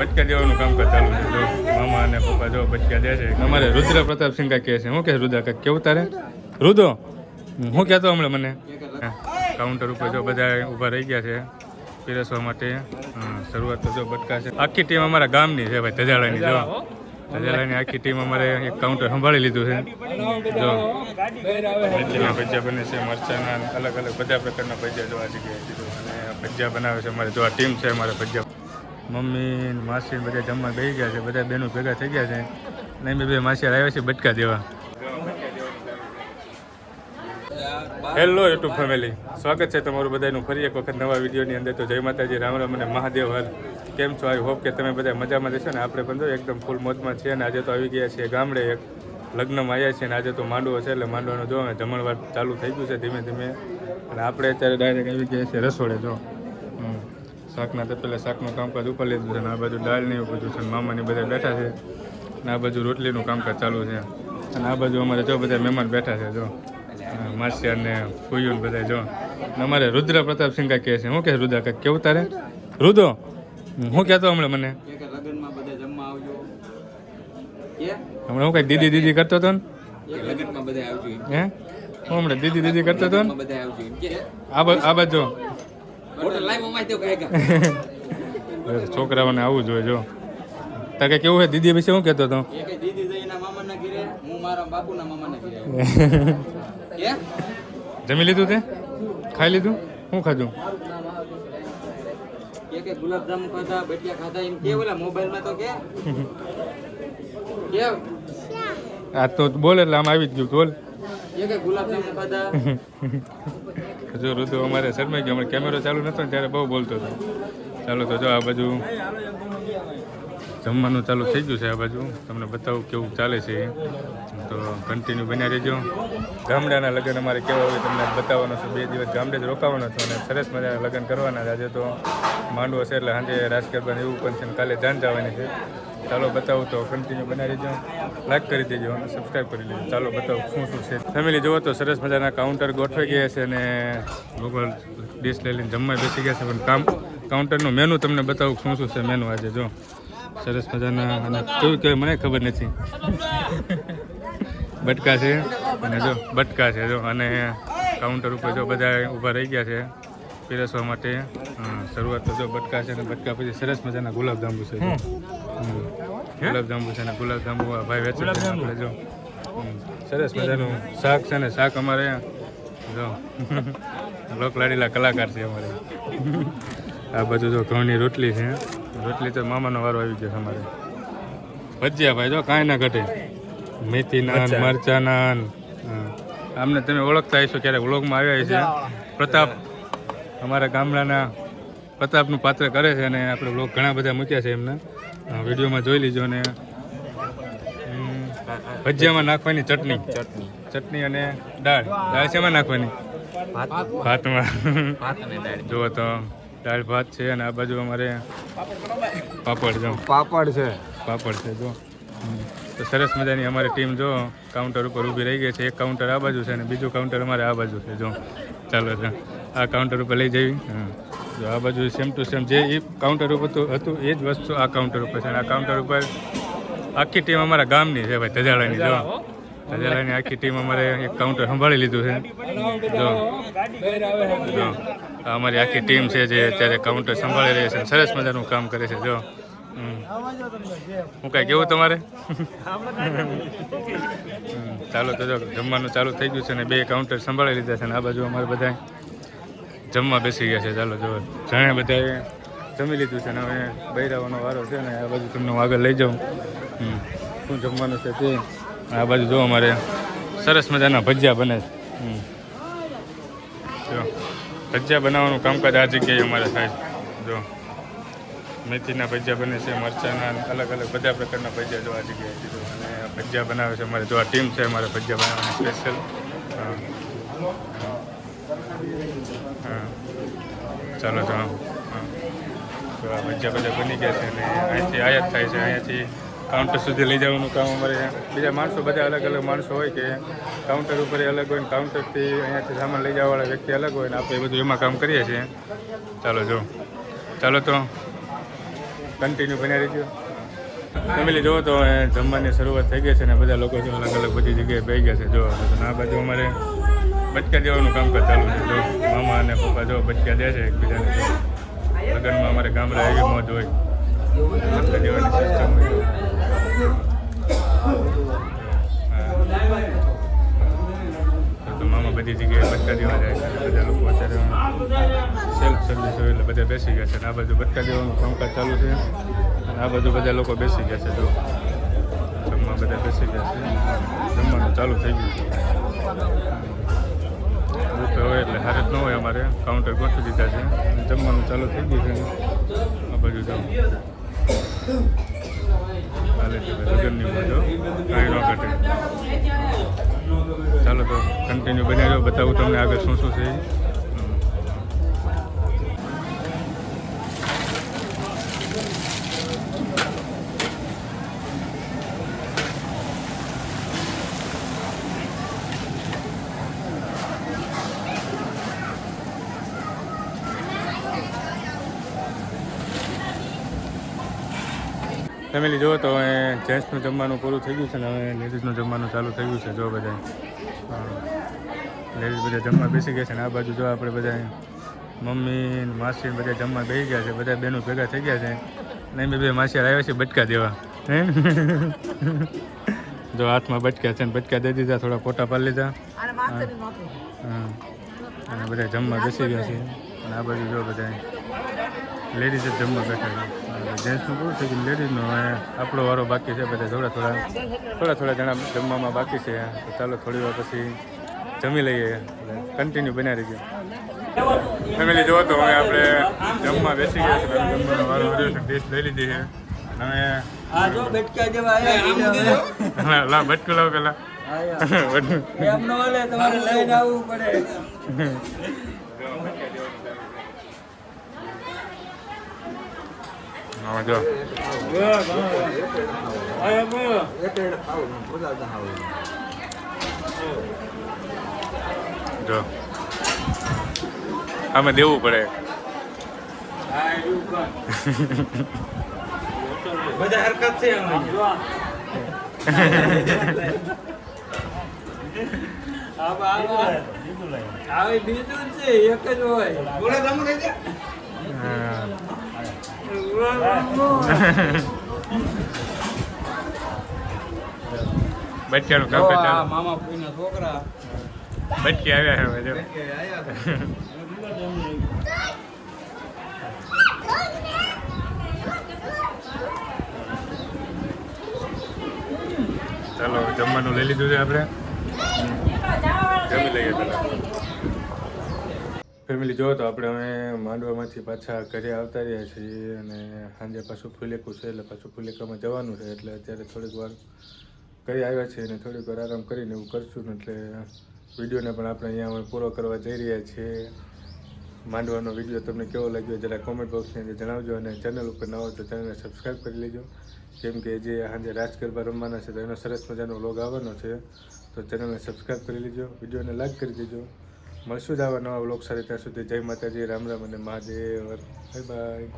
બચકા દેવાનું કામ ચાલુ છે? જો મામા અને પપ્પા જો બચકા દે છે. અમારે રુદ્ર પ્રતાપ સિંહ કહે છે. શું કહે રુદ્ર કાંઈક કેવું તારે? રુદો, હું કહેતો હમણાં મને. કાઉન્ટર ઉપર જો બધા ઊભા રહી ગયા છે, પીરસવા માટે. શરૂઆત તો જો બટકા છે. આખી ટીમ અમારા ગામની છે ભાઈ ધજાળાની જો. ધજાળાની આખી ટીમ અમારે એક કાઉન્ટર સંભાળી લીધું છે. જો. મેથીના ભજીયા બને છે, મરચાના અલગ અલગ બધા પ્રકારના ભજીયા જોવા જગ્યાએ અને ભજીયા બનાવે છે અમારે, જો આ ટીમ છે અમારે ભજીયા. મમ્મી માસી બધા જમવા બેસી ગયા છે, બધા બહેનો ભેગા થઈ ગયા છે. અને અમે બે માસી આવ્યા છે બટકા દેવા. હેલો યુટ્યુબ ફેમિલી સ્વાગત છે તમારું બધાનું. ફરી એક વખત નવા વિડીયોની અંદર તો જય માતાજી, રામ રામ અને મહાદેવ હર કેમ છો? આઈ હોપ કે તમે બધા મજામાં જશો ને? આપણે પણ એકદમ ફૂલ મોજમાં છીએ અને આજે તો આવી ગયા છીએ ગામડે એક. લગ્નમાં આવ્યા છીએ અને આજે તો માંડવો છે, એટલે માંડવાનો જો જમણવાર ચાલુ થઈ ગયું છે ધીમે ધીમે. અને આપણે અત્યારે ડાયરેક્ટ આવી ગયા છીએ રસોડે, જો. શાકના તપેલા પહેલાં શાકનું કામકાજ ઉપર લીધું છે અને આ બાજુ દાળ ને એવું બધું છે મામાની બધા બેઠા છે અને આ બાજુ રોટલીનું કામકાજ ચાલુ છે અને આ બાજુ અમારે જો બધા મહેમાન બેઠા છે જો. હા, માસિયા ને ફૂયું બધા જો. અમારે રુદ્ર પ્રતાપ સિંહ કાંઈ કહે છે શું કહે રુદ્ર કાંઈક કેવું તારે? રુદો હું કહેતો હમણાં મને. હમણાં હું કાંઈક દીદી દીદી કરતો હતો ને? લગ્નમાં બધા આવજો હે? હું હમણાં દીદી દીદી કરતો હતો ને? આ બાજુ. છોકરાઓને આવવું જોઈએ જો. તકે કેવું છે? દીદી વિશે શું કહેતો હતો? જમી લીધું તે? ખાઈ લીધું? શું ખાધું? કે કે ખાધા બટિયા ખાધા એમ કે ઓલા મોબાઈલમાં તો કે. કે? આ તો બોલ એટલે આમ આવી જ ગયું બોલ. કે કે ખાધા. જો ઋતુ અમારે શરમાઈ ગયો હમણાં કેમેરો ચાલુ નહોતો ને ત્યારે બહુ બોલતો હતો. ચાલો તો જો આ બાજુ. જમવાનું ચાલુ થઈ ગયું છે આ બાજુ. તમને બતાવું કેવું ચાલે છે. તો કન્ટિન્યુ બન્યા રહેજો. ગામડાના લગ્ન અમારે કેવા હોય તમને બતાવવાનો છે. બે દિવસ ગામડે જ રોકાવાનો છો અને સરસ મજાના લગ્ન કરવાના છે. આજે તો માંડવો છે એટલે સાંજે રાસ એવું પણ છે ને કાલે જાન જવાની છે. ચાલો બતાવું તો કન્ટિન્યુ બનાવી દેજો લાઈક કરી દેજો અને સબસ્ક્રાઈબ કરી લેજો. ચાલો બતાવું શું શું છે. ફેમિલી જુઓ તો સરસ મજાના કાઉન્ટર ગોઠવાઈ ગયા છે અને લોકો ડીશ લઈ લઈને જમવા બેસી ગયા છે. પણ કામ કાઉન્ટરનું મેનુ તમને બતાવું શું શું છે મેનુ આજે જો સરસ મજાના અને કેવું કહેવાય મને ખબર નથી. બટકા છે. અને જો બટકા છે જો. અને કાઉન્ટર ઉપર જો બધા ઊભા રહી ગયા છે પીરસવા માટે. શરૂઆત તો જો બટકા છે અને બટકા પછી સરસ મજાના ગુલાબજાંબુ છે. ગુલાબજાંબુ છે અને ગુલાબજાંબુ આ ભાઈ વેચે છે આપણે જો. સરસ મજાનું શાક છે ને શાક અમારે જો. લોકલાડીલા કલાકાર છે અમારે. આ બાજુ જો ઘઉંની રોટલી છે. રોટલી તો મામાનો વારો આવી ગયો છે અમારે. ભજીયા ભાઈ જો કાંઈ ના ઘટે. મેથી નાન મરચા નાન. આમને તમે ઓળખતા હશો ક્યારેક વ્લોગમાં આવ્યા છે પ્રતાપ અમારા ગામડાના પ્રતાપનું પાત્ર કરે છે અને આપણે વ્લોગ ઘણા બધા મૂક્યા છે એમના. વિડીયોમાં જોઈ લીજો અને ભજીયામાં નાખવાની ચટણી. ચટણી. ચટણી અને દાળ. દાળ શેમાં નાખવાની? ભાતમાં. ભાત જુઓ તો. દાળ ભાત છે અને આ બાજુ અમારે પાપડ જો પાપડ છે. પાપડ છે જો. તો સરસ મજાની અમારી ટીમ જો કાઉન્ટર ઉપર ઊભી રહી ગઈ છે. એક કાઉન્ટર આ બાજુ છે અને બીજું કાઉન્ટર અમારે આ બાજુ છે જો. ચાલો છે આ કાઉન્ટર ઉપર લઈ જવી. હા. જો આ બાજુ સેમ ટુ સેમ જે એ કાઉન્ટર ઉપર તો હતું એ જ વસ્તુ આ કાઉન્ટર ઉપર છે. અને આ કાઉન્ટર ઉપર આખી ટીમ અમારા ગામની છે ભાઈ ધજાળાની જો. ધજાળાની આખી ટીમ અમારે એક કાઉન્ટર સંભાળી લીધું છે. જો જો અમારી આખી ટીમ છે જે અત્યારે કાઉન્ટર સંભાળી રહી છે, સરસ મજાનું કામ કરે છે, જો. હું કાંઈ કેવું તમારે? ચાલો તો જો, જમવાનું ચાલુ થઈ ગયું છે ને બે કાઉન્ટર સંભાળી લીધા છે ને આ બાજુ અમારે બધા જમવા બેસી ગયા છે. ચાલો જો, જાણે બધાએ જમી લીધું છે ને હવે બૈરાવાનો વારો છે ને આ બાજુ તમને હું આગળ લઈ જાઉં. શું જમવાનું છે તે? આ બાજુ જો અમારે સરસ મજાના ભજીયા બને છે. જો, ભજીયા બનાવવાનું કામકાજ આ જગ્યાએ અમારે થાય જો, મેથીના ભજીયા બને છે, મરચાના અલગ અલગ બધા પ્રકારના ભજીયા જો આ જગ્યાએ જો, અને ભજીયા બનાવે છે અમારે જો, આ ટીમ છે અમારે ભજીયા બનાવવાની સ્પેશિયલ હા. ચાલો તો હા. ભજીયા બધા બની ગયા છે અને અહીંથી આયાત થાય છે. અહીંયાથી કાઉન્ટર સુધી લઈ જવાનું કામ અમારે બીજા માણસો બધા અલગ અલગ માણસો હોય કે કાઉન્ટર ઉપર અલગ હોય ને કાઉન્ટરથી અહીંયાથી સામાન લઈ જવાવાળા વ્યક્તિ અલગ હોય ને આપણે બધું એમાં કામ કરીએ છીએ. ચાલો જો. ચાલો તો કન્ટિન્યુ બન્યા રહીજો. ફેમિલી, જુઓ તો જમવાની શરૂઆત થઈ ગઈ છે ને બધા લોકો જો અલગ અલગ બધી જગ્યાએ બેસી ગયા છે. જો આ બાજુ અમારે બચકા દેવાનું કામકાજ ચાલુ છે. જો મામા અને પપ્પા જો બચકા દે છે એકબીજાને. લગ્નમાં અમારે ગામડા એવી મોજ હોય. બચકા દેવાની સિસ્ટમ હોય. તો મામા બધી જગ્યાએ બટકા દેવા જાય છે, બધા લોકો અત્યારે સેલ્ફ સર્વિસ હોય એટલે બધા બેસી ગયા છે. અને આ બાજુ બટકા દેવાનું કામકાજ ચાલુ છે. અને આ બાજુ બધા લોકો બેસી ગયા છે, જો. જમવા બધા બેસી ગયા છે. જમવાનું ચાલુ થઈ ગયું છે. હોય એટલે હારે ન હોય અમારે. કાઉન્ટર ગોઠવી દીધા છે. જમવાનું ચાલુ થઈ ગયું છે. આ બાજુ જાઓ. ચાલે તો કન્ટિન્યુ બન્યા રહ્યો બતાવું તમને આગળ શું શું છે. ફેમિલી જુઓ તો હવે જેન્ટ્સનું જમવાનું પૂરું થઈ ગયું છે ને હવે લેડીઝનું જમવાનું ચાલુ થઈ ગયું છે જો બધા લેડીઝ બધા જમવા બેસી ગયા છે ને આ બાજુ જો આપણે બધા મમ્મી માસી બધા જમવા બેસી ગયા છે બધા બહેનો ભેગા થઈ ગયા છે. ને અમે બે માસી આવ્યા છે બટકા દેવા. હે? જો હાથમાં બટકા છે ને બટકા દઈ દીધા થોડા ફોટા પાડી લીધા. હા અને બધા જમવા બેસી ગયા છે. અને આ બાજુ જો બધા લેડીઝ જ જમવા બેઠા છે. જેન્ટ્સનું પૂરું થઈ ગયું લેડીઝનો હવે આપણો વારો બાકી છે બધા થોડા થોડા. થોડા થોડા જણા જમવામાં બાકી છે. તો ચાલો થોડી વાર પછી જમી લઈએ કન્ટિન્યુ બનાવી રહીએ ફેમિલી જોવો તો હવે આપણે જમવા બેસી ગયા છે જમવાનો વારો આવ્યો છે. ટેસ્ટ લઈ લીધી છે. અને આ જો બેટકા જેવા આયા હવે લા બટકું લાવ પેલા. તમારે લઈને આવવું પડે. જો જો અમે દેવું પડે. બધા હરકત છે આવા બીજું છે એક જ હોય. બોલે તમે કહી હા. બટકાનું કામ મામા છોકરા. બટકી આવ્યા છે હવે જો. ચાલો જમવાનું લઈ લીધું છે આપણે. જમી લઈએ પેલા ફેમિલી જો તો આપણે હવે માંડવામાંથી પાછા ઘરે આવતા રહ્યા છીએ અને સાંજે પાછું ફૂલેકું છે એટલે પાછું ફુલેકામાં જવાનું છે એટલે અત્યારે થોડીક વાર ઘરે આવ્યા છીએ અને થોડીક વાર આરામ કરીને એવું કરશું ને એટલે વિડીયોને પણ આપણે અહીંયા હવે પૂરો કરવા જઈ રહ્યા છીએ. માંડવાનો વીડિયો તમને કેવો લાગ્યો જરા કોમેન્ટ બોક્સની અંદર જણાવજો અને ચેનલ ઉપર ન હોય તો ચેનલને સબસ્ક્રાઈબ કરી લેજો. કેમ કે જે સાંજે રાજ ગરબા રમવાના છે તો એનો સરસ મજાનો વ્લોગ આવવાનો છે. તો ચેનલને સબસ્ક્રાઈબ કરી લેજો, વિડીયોને લાઈક કરી દેજો. મળશું જ આવા નવા બ્લોગ સાથે. ત્યાં સુધી જય માતાજી, રામ રામ અને મહાદેવ. Bye bye